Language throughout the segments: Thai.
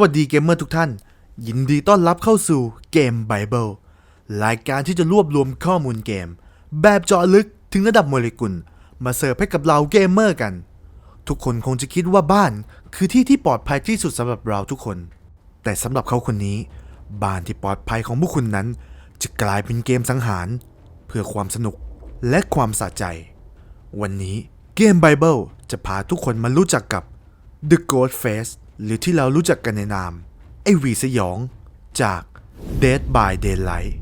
วัสดีเกมเมอร์ทุกท่าน ยินดีต้อนรับเข้าสู่เกมไบเบิลรายการที่จะรวบรวมข้อมูลเกม แบบเจาะลึกถึงระดับโมเลกุล มาเสิร์ฟให้กับเราเกมเมอร์กัน ทุกคนคงจะคิดว่าบ้านคือที่ที่ปลอดภัยที่สุดสำหรับเราทุกคน แต่สำหรับเขาคนนี้ บ้านที่ปลอดภัยของพวกคุณนั้น จะกลายเป็นเกมสังหาร เพื่อความสนุกและความสะใจ วันนี้เกมไบเบิลจะพาทุกคนมารู้จักกับ The Ghost Face หรือที่เรารู้จักกันในนาม ไอวีสยองจาก Dead by Daylight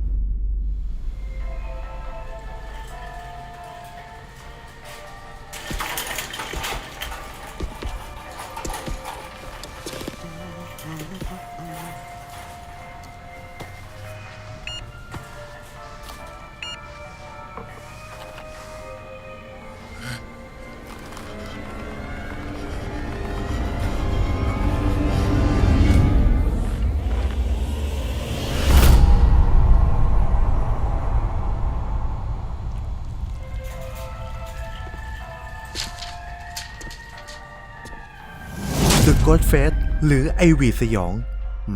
The Ghost Face หรือไอวีสยอง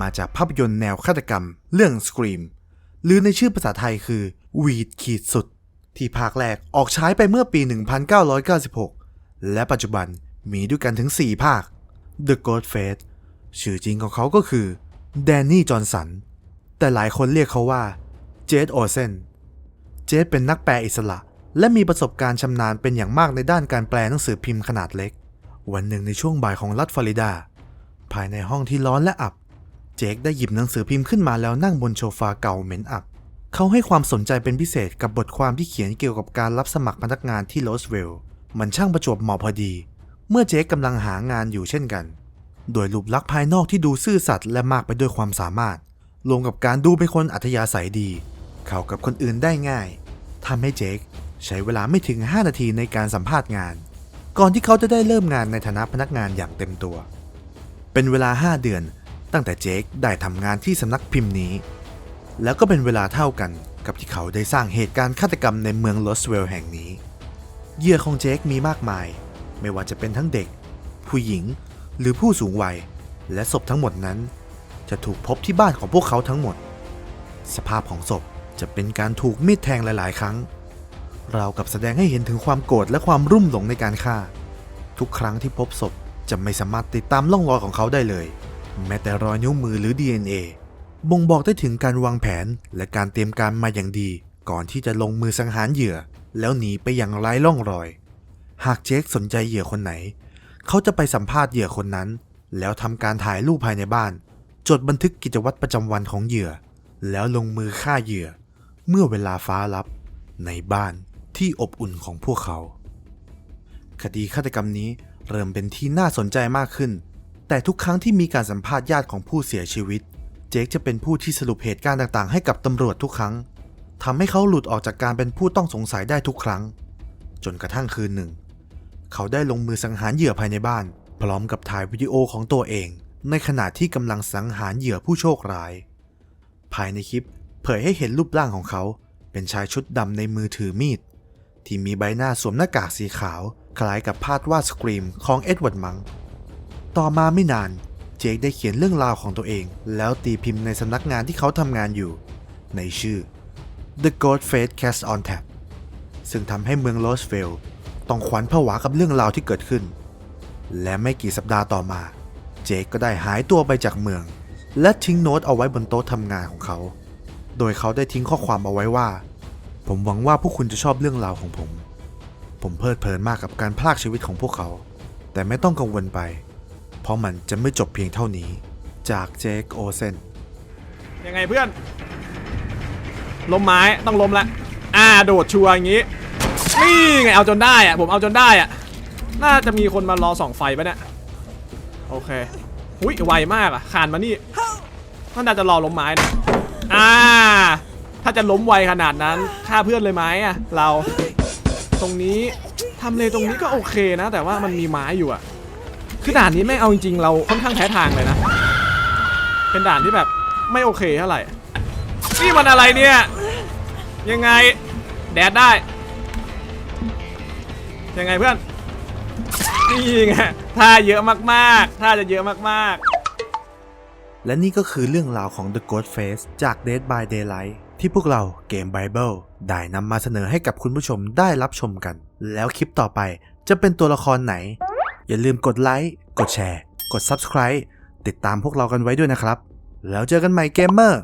มาจากภาพยนตร์แนวฆาตกรรม เรื่อง Scream หรือในชื่อภาษาไทยคือวีดขีดสุด ที่ภาคแรกออกฉายไปเมื่อปี 1996 และปัจจุบันมีด้วยกันถึง 4 ภาค The Ghost Face ชื่อจริงของเขาก็คือแดนนี่จอห์นสัน แต่หลายคนเรียกเขาว่าเจดโอเซน เจสเป็นนักแปลอิสระ และมีประสบการณ์ชำนาญเป็นอย่างมากในด้านการแปลหนังสือพิมพ์ขนาดเล็ก วันหนึ่งในช่วงบ่ายของรัฐฟลอริดา ภายในห้องที่ร้อนและอับ เจคได้หยิบหนังสือพิมพ์ขึ้นมาแล้วนั่งบนโซฟาเก่าเหม็นอับ เขาให้ความสนใจเป็นพิเศษกับบทความที่เขียนเกี่ยวกับการรับสมัครพนักงานที่โรสเวลล์มันช่างประจวบเหมาะพอดี เมื่อเจคกำลังหางานอยู่เช่นกัน โดยรูปลักษณ์ภายนอกที่ดูซื่อสัตย์และมากไปด้วยความสามารถรวมกับการดูเป็นคนอัธยาศัยดี เข้ากับคนอื่นได้ง่ายทำให้เจคใช้เวลาไม่ถึง 5 นาทีในการสัมภาษณ์งาน ก่อนที่เขาจะได้เริ่มงานในฐานะพนักงานอย่างเต็มตัว เป็นเวลา 5 เดือนตั้งแต่เจคได้ทำงานที่สำนักพิมพ์นี้ แล้วก็เป็นเวลาเท่ากันกับที่เขาได้สร้างเหตุการณ์ฆาตกรรมในเมืองลอสเวลล์แห่งนี้ เหยื่อของเจคมีมากมาย ไม่ว่าจะเป็นทั้งเด็ก ผู้หญิง หรือผู้สูงวัย และศพทั้งหมดนั้น จะถูกพบที่บ้านของพวกเขาทั้งหมด สภาพของศพจะเป็นการถูกมีดแทงหลาย ๆ ครั้ง ราวกับแสดงให้เห็นถึงความโกรธและความรุ่มหลงในการฆ่า ทุกครั้งที่พบศพจะไม่สามารถติดตามล่องรอยของเขาได้เลย แม้แต่รอยนิ้วมือหรือ DNA บ่งบอกได้ถึงการวางแผนและการเตรียมการมาอย่างดี ก่อนที่จะลงมือสังหารเหยื่อ แล้วหนีไปอย่างไร้ร่องรอย หากเจคสนใจเหยื่อคนไหน เขาจะไปสัมภาษณ์เหยื่อคนนั้น แล้วทำการถ่ายรูปภายในบ้าน จดบันทึกกิจวัตรประจำวันของเหยื่อ แล้วลงมือฆ่าเหยื่อ เมื่อเวลาฟ้าลับในบ้าน ที่อบอุ่นของพวกเขา คดีฆาตกรรมนี้เริ่มเป็นที่น่าสนใจมากขึ้น แต่ทุกครั้งที่มีการสัมภาษณ์ญาติของผู้เสียชีวิต เจคจะเป็นผู้ที่สรุปเหตุการณ์ต่างๆ ให้กับตำรวจทุกครั้งทำให้เขาหลุดออกจากการเป็นผู้ต้องสงสัยได้ทุกครั้ง จนกระทั่งคืนหนึ่ง เขาได้ลงมือสังหารเหยื่อภายในบ้าน พร้อมกับถ่ายวิดีโอของตัวเอง ในขณะที่กำลังสังหารเหยื่อผู้โชคร้าย ภายในคลิปเผยให้เห็นรูปร่างของเขา เป็นชายชุดดำในมือถือมีด ที่มีใบหน้าสวมหน้ากากสีขาว คล้ายกับภาพวาดสกรีมของเอ็ดเวิร์ดมัง ต่อมาไม่นาน เจคได้เขียนเรื่องราวของตัวเอง แล้วตีพิมพ์ในสำนักงานที่เขาทำงานอยู่ ในชื่อ The God Face Cast on Tap ซึ่งทำให้เมืองโรสเวล์ต้องขวัญผวากับเรื่องราวที่เกิดขึ้น และไม่กี่สัปดาห์ต่อมา เจคก็ได้หายตัวไปจากเมือง และทิ้งโน้ตเอาไว้บนโต๊ะทำงานของเขา โดยเขาได้ทิ้งข้อความเอาไว้ว่า ผมหวังว่าพวกคุณจะชอบเรื่องราวของผม ผมเพลิดเพลินมากกับการพลากชีวิตของพวกเขา แต่ไม่ต้องกังวลไป เพราะมันจะไม่จบเพียงเท่านี้ จากเจคโอเซน ยังไงเพื่อน ล้มไม้ต้องล้มละ อ่า โดดชัวร์อย่างงี้ นี่ไงเอาจนได้อะผมเอาจนได้อะน่าจะมีคนมารอส่องไฟปะเนี่ย โอเค หุ้ยไวมากอะคานมานี่ น่าจะรอล้มไม้นะอ่า ถ้าจะล้มไวขนาดนั้นฆ่าเพื่อนเลยไหมอะเรา ตรงนี้ทำเลตรงนี้ก็โอเคนะ แต่ว่ามันมีไม้อยู่อะคือด่านนี้ไม่เอาจริงๆเราค่อนข้างแพ้ทางเลยนะ เป็นด่านที่แบบไม่โอเคเท่าไหร่นี่มันอะไรเนี่ย ยังไงแดดได้ ยังไงเพื่อนนี่ไงท่าเยอะมากๆท่าจะเยอะมากและนี่ก็คือเรื่องราวของ The Ghost Face จาก Dead by Daylight ที่พวกเราเกมไบเบิลได้นำมาเสนอให้กับคุณผู้ชมได้รับชมกัน แล้วคลิปต่อไปจะเป็นตัวละครไหน อย่าลืมกดไลค์กดแชร์ กด Subscribe ติดตามพวกเรากันไว้ด้วยนะครับ แล้วเจอกันใหม่เกมเมอร์